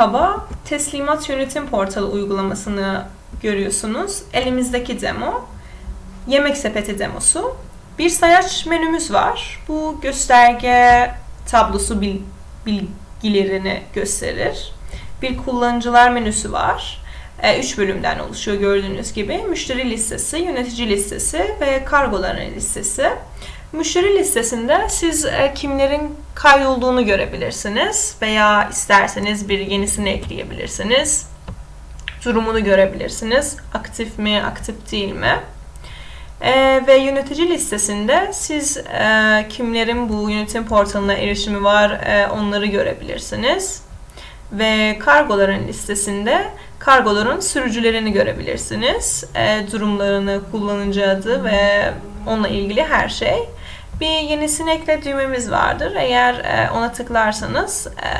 Merhaba, Teslimat Yönetim Portalı uygulamasını görüyorsunuz. Elimizdeki demo, yemek sepeti demosu. Bir sayaç menümüz var. Bu gösterge tablosu bil- bilgilerini gösterir. Bir kullanıcılar menüsü var. E, Üç bölümden oluşuyor gördüğünüz gibi. Müşteri listesi, yönetici listesi ve kargoların listesi. Müşteri listesinde siz e, kimlerin kaydolduğunu görebilirsiniz veya isterseniz bir yenisini ekleyebilirsiniz. Durumunu görebilirsiniz. Aktif mi, aktif değil mi? E, ve yönetici listesinde siz e, kimlerin bu yönetim portalına erişimi var e, onları görebilirsiniz. Ve kargoların listesinde kargoların sürücülerini görebilirsiniz. E, durumlarını, kullanıcı adı ve onunla ilgili her şey. Bir yenisini ekle düğmemiz vardır. Eğer e, ona tıklarsanız e,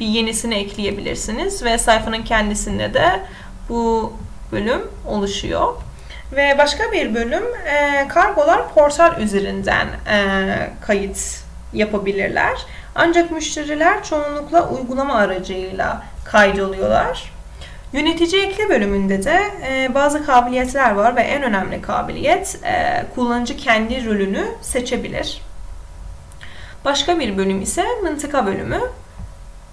bir yenisini ekleyebilirsiniz ve sayfanın kendisinde de bu bölüm oluşuyor. Ve başka bir bölüm e, kargolar portal üzerinden e, kayıt yapabilirler. Ancak müşteriler çoğunlukla uygulama aracıyla kaydoluyorlar. Yönetici ekle bölümünde de e, bazı kabiliyetler var ve en önemli kabiliyet e, kullanıcı kendi rolünü seçebilir. Başka bir bölüm ise mıntıka bölümü.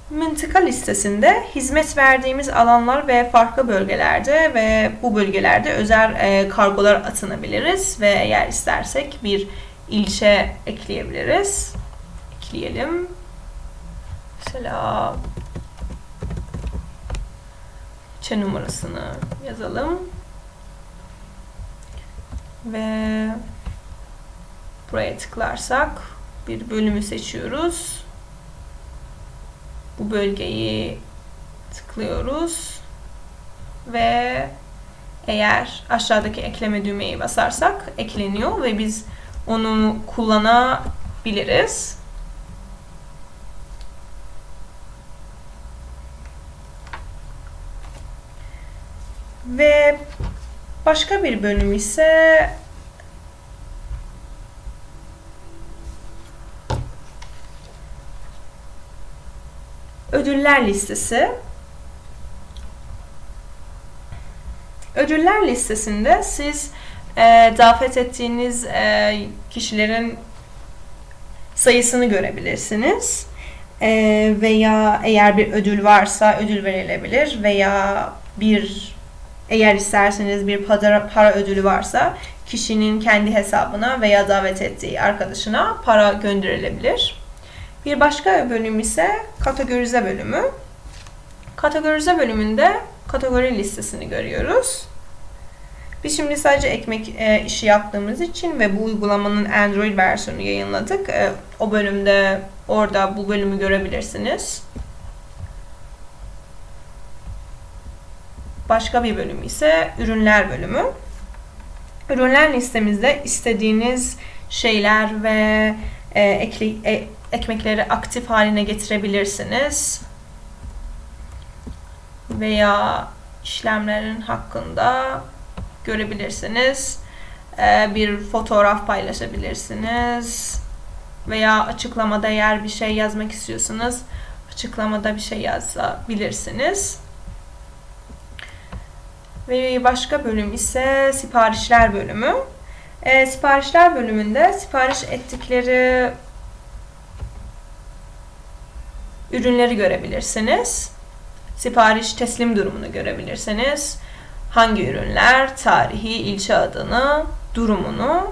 Mıntıka listesinde hizmet verdiğimiz alanlar ve farklı bölgelerde ve bu bölgelerde özel e, kargolar atınabiliriz ve eğer istersek bir ilçe ekleyebiliriz. Ekleyelim. Mesela ilçe numarasını yazalım. Ve buraya tıklarsak bir bölümü seçiyoruz. Bu bölgeyi tıklıyoruz. Ve eğer aşağıdaki ekleme düğmeyi basarsak ekleniyor ve biz onu kullanabiliriz. Ve başka bir bölüm ise ödüller listesi. Ödüller listesinde siz e, davet ettiğiniz e, kişilerin sayısını görebilirsiniz. E, veya eğer bir ödül varsa ödül verilebilir veya bir eğer isterseniz bir para, para ödülü varsa kişinin kendi hesabına veya davet ettiği arkadaşına para gönderilebilir. Bir başka bölüm ise kategorize bölümü. Kategorize bölümünde kategori listesini görüyoruz. Biz şimdi sadece ekmek e, işi yaptığımız için ve bu uygulamanın Android versiyonu yayınladık. E, o bölümde orada bu bölümü görebilirsiniz. Başka bir bölüm ise ürünler bölümü. Ürünler listemizde istediğiniz şeyler ve e, ekli, e, ekmekleri aktif haline getirebilirsiniz. Veya işlemlerin hakkında görebilirsiniz. E, bir fotoğraf paylaşabilirsiniz. Veya açıklamada eğer bir şey yazmak istiyorsanız açıklamada bir şey yazabilirsiniz. Ve başka bölüm ise siparişler bölümü. E, siparişler bölümünde sipariş ettikleri ürünleri görebilirsiniz. Sipariş teslim durumunu görebilirsiniz. Hangi ürünler, tarihi, ilçe adını, durumunu,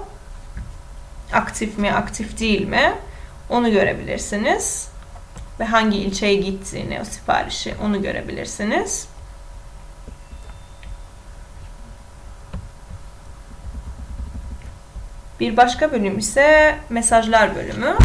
aktif mi, aktif değil mi onu görebilirsiniz. Ve hangi ilçeye gittiğini, o siparişi onu görebilirsiniz. Bir başka bölüm ise mesajlar bölümü.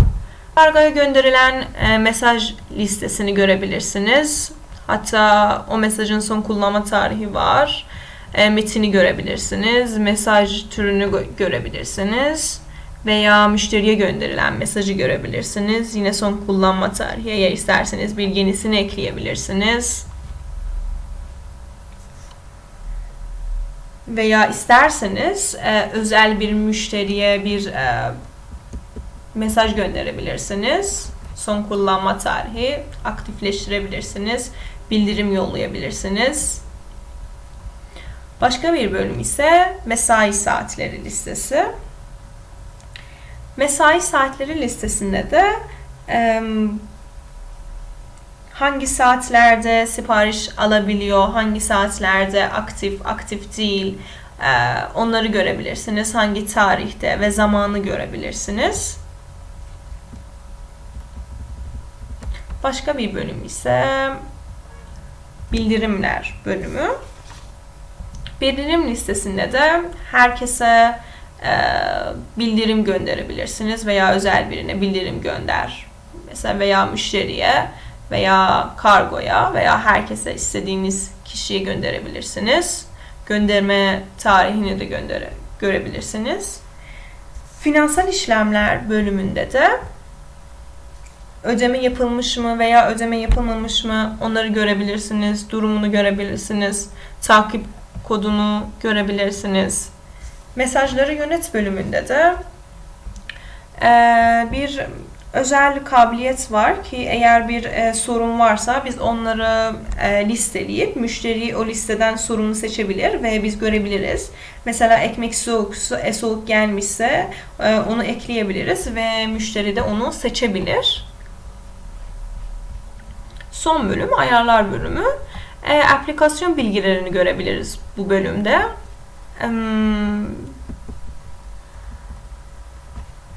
Kargoya gönderilen e, mesaj listesini görebilirsiniz. Hatta o mesajın son kullanma tarihi var. E, metini görebilirsiniz. Mesaj türünü gö- görebilirsiniz. Veya müşteriye gönderilen mesajı görebilirsiniz. Yine son kullanma tarihi. Eğer isterseniz bir yenisini ekleyebilirsiniz. Veya isterseniz e, özel bir müşteriye bir e, mesaj gönderebilirsiniz. son kullanma tarihi aktifleştirebilirsiniz. Bildirim yollayabilirsiniz. Başka bir bölüm ise mesai saatleri listesi. Mesai saatleri listesinde de e, hangi saatlerde sipariş alabiliyor, hangi saatlerde aktif, aktif değil e, onları görebilirsiniz. Hangi tarihte ve zamanı görebilirsiniz. Başka bir bölüm ise bildirimler bölümü. Bildirim listesinde de herkese e, bildirim gönderebilirsiniz veya özel birine bildirim gönder. Mesela veya müşteriye veya kargoya veya herkese istediğiniz kişiye gönderebilirsiniz. Gönderme tarihini de göndere, görebilirsiniz. Finansal işlemler bölümünde de ödeme yapılmış mı veya ödeme yapılmamış mı onları görebilirsiniz. Durumunu görebilirsiniz. Takip kodunu görebilirsiniz. Mesajları yönet bölümünde de bir özel kabiliyet var ki eğer bir e, sorun varsa biz onları e, listeleyip müşteri o listeden sorunu seçebilir ve biz görebiliriz. Mesela ekmek soğuk, e, soğuk gelmişse e, onu ekleyebiliriz ve müşteri de onu seçebilir. Son bölüm ayarlar bölümü. E, aplikasyon bilgilerini görebiliriz bu bölümde.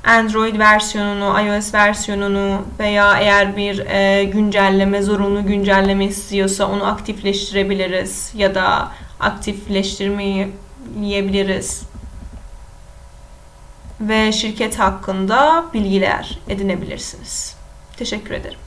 Android versiyonunu, iOS versiyonunu veya eğer bir e, güncelleme, zorunlu güncelleme istiyorsa onu aktifleştirebiliriz ya da aktifleştirmeyebiliriz. Ve şirket hakkında bilgiler edinebilirsiniz. Teşekkür ederim.